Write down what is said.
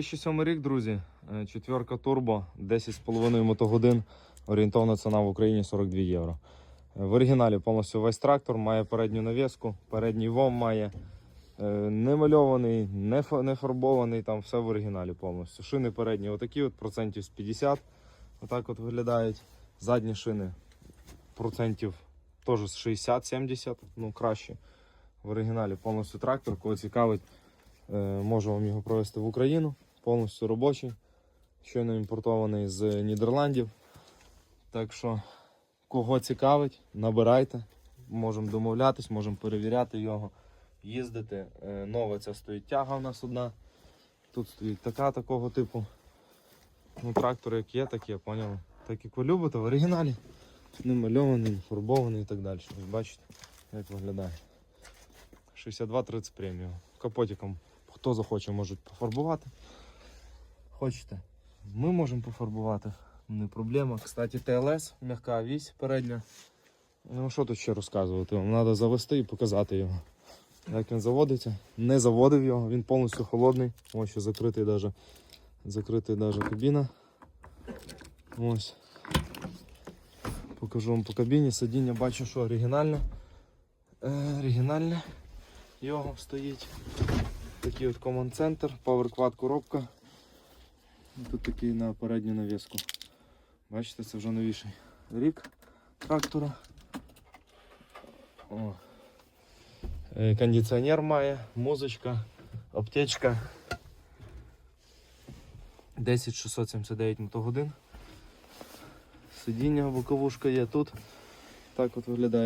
2007 рік, друзі, Е, четверка турбо, 10,5 мотогодин, орієнтовна ціна в Україні 42 євро. Е, В оригіналі повністю весь трактор, має передню навіску, передній ВОМ має, е, не мальований, не, фарбований, там все в оригіналі повністю. Шини передні отакі от процентів з 50, отак от виглядають. Задні шини процентів теж з 60-70, ну краще. В оригіналі повністю трактор, кого цікавить, можу вам його провести в Україну. Повністю робочий. Щойно імпортований з Нідерландів. Так що, кого цікавить, набирайте. Можемо домовлятись, можемо перевіряти його, їздити. Е, Нова ця стоїть тяга у нас одна. Тут стоїть така такого типу. Ну, трактор як є, так є, поняли? Так як ви любите, в оригіналі. Не мальований, не фарбований і так далі. Ось бачите, як виглядає. 62-30 преміум. Капотиком хто захоче, може пофарбувати. Хочете? Ми можемо пофарбувати. Не проблема. Кстати, ТЛС, м'яка вісь передня. Ну що тут ще розказувати? Вам треба завести і показати його. Як він заводиться. Не заводив його, він повністю холодний. Ось ще закритий даже, закритий даже кабіна. Ось. Покажу вам по кабіні. Сидіння бачу, що оригінальне. Е, оригінальне. Його стоїть. Такий от Center, PowerQuad коробка. Тут такий на передню навіску. Бачите, це вже новіший рік трактора. О. Е, Кондиціонер має, музичка, аптечка. 10679 мотогодин. Сидіння, боковушка є тут. Так от виглядає.